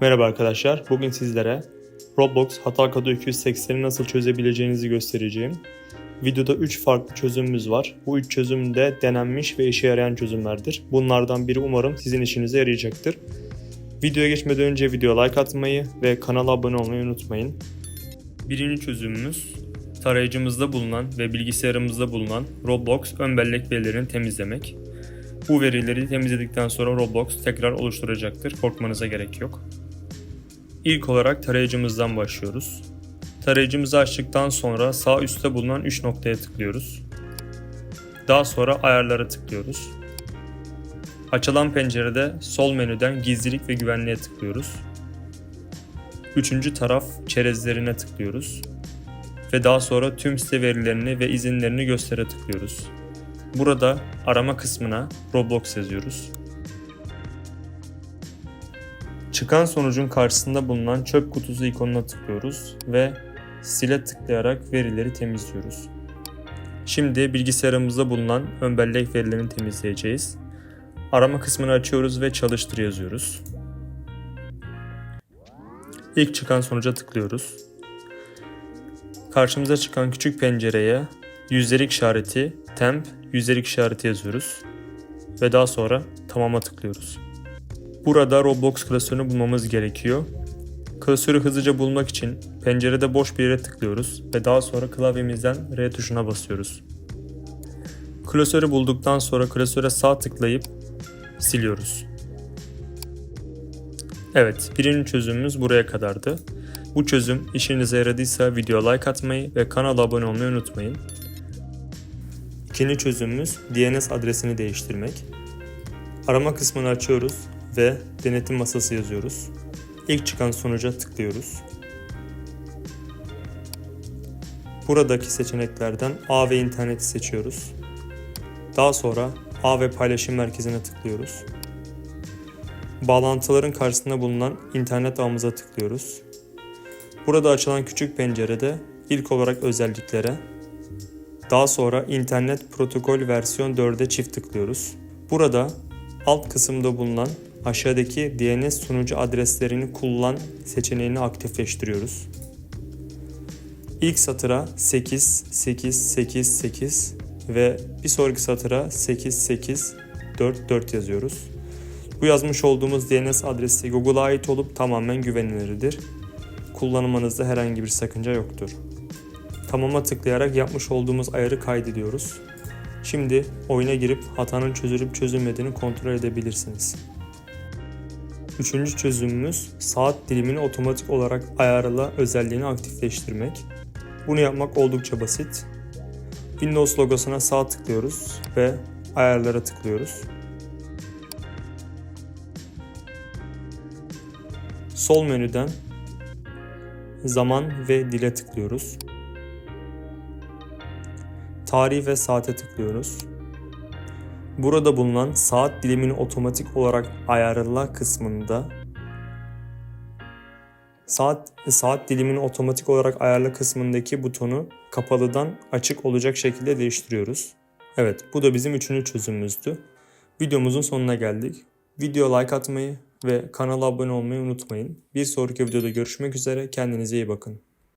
Merhaba arkadaşlar. Bugün sizlere Roblox hata kodu 280'i nasıl çözebileceğinizi göstereceğim. Videoda 3 farklı çözümümüz var. Bu 3 çözüm de denenmiş ve işe yarayan çözümlerdir. Bunlardan biri umarım sizin işinize yarayacaktır. Videoya geçmeden önce video like atmayı ve kanala abone olmayı unutmayın. Birinci çözümümüz tarayıcımızda bulunan ve bilgisayarımızda bulunan Roblox ön bellek verilerini temizlemek. Bu verileri temizledikten sonra Roblox tekrar oluşturacaktır. Korkmanıza gerek yok. İlk olarak tarayıcımızdan başlıyoruz. Tarayıcımızı açtıktan sonra sağ üstte bulunan 3 noktaya tıklıyoruz. Daha sonra ayarlara tıklıyoruz. Açılan pencerede sol menüden gizlilik ve güvenliğe tıklıyoruz. Üçüncü taraf çerezlerine tıklıyoruz. Ve daha sonra tüm site verilerini ve izinlerini göstere tıklıyoruz. Burada arama kısmına Roblox yazıyoruz. Çıkan sonucun karşısında bulunan çöp kutusu ikonuna tıklıyoruz ve sile tıklayarak verileri temizliyoruz. Şimdi bilgisayarımızda bulunan ön bellek verilerini temizleyeceğiz. Arama kısmını açıyoruz ve çalıştır yazıyoruz. İlk çıkan sonuca tıklıyoruz. Karşımıza çıkan küçük pencereye yüzdelik işareti, temp, yüzdelik işareti yazıyoruz. Ve daha sonra tamama tıklıyoruz. Burada Roblox klasörünü bulmamız gerekiyor. Klasörü hızlıca bulmak için pencerede boş bir yere tıklıyoruz ve daha sonra klavyemizden R tuşuna basıyoruz. Klasörü bulduktan sonra klasöre sağ tıklayıp siliyoruz. Evet, birinci çözümümüz buraya kadardı. Bu çözüm işinize yaradıysa video like atmayı ve kanala abone olmayı unutmayın. İkinci çözümümüz DNS adresini değiştirmek. Arama kısmını açıyoruz ve denetim masası yazıyoruz. İlk çıkan sonuca tıklıyoruz. Buradaki seçeneklerden A ve interneti seçiyoruz. Daha sonra A ve paylaşım merkezine tıklıyoruz. Bağlantıların karşısında bulunan internet ağımıza tıklıyoruz. Burada açılan küçük pencerede ilk olarak özelliklere, daha sonra internet protokol versiyon 4'e çift tıklıyoruz. Burada alt kısımda bulunan aşağıdaki DNS sunucu adreslerini kullan seçeneğini aktifleştiriyoruz. İlk satıra 8 8 8 8 ve bir sonraki satıra 8 8 4 4 yazıyoruz. Bu yazmış olduğumuz DNS adresi Google'a ait olup tamamen güvenilirdir. Kullanmanızda herhangi bir sakınca yoktur. Tamama tıklayarak yapmış olduğumuz ayarı kaydediyoruz. Şimdi oyuna girip hatanın çözülüp çözülmediğini kontrol edebilirsiniz. Üçüncü çözümümüz saat dilimini otomatik olarak ayarla özelliğini aktifleştirmek. Bunu yapmak oldukça basit. Windows logosuna sağ tıklıyoruz ve ayarlara tıklıyoruz. Sol menüden zaman ve dile tıklıyoruz. Tarih ve saate tıklıyoruz. Burada bulunan saat dilimini otomatik olarak ayarla kısmında saat saat dilimini otomatik olarak ayarla kısmındaki butonu kapalıdan açık olacak şekilde değiştiriyoruz. Evet, bu da bizim üçüncü çözümümüzdü. Videomuzun sonuna geldik. Video like atmayı ve kanala abone olmayı unutmayın. Bir sonraki videoda görüşmek üzere. Kendinize iyi bakın.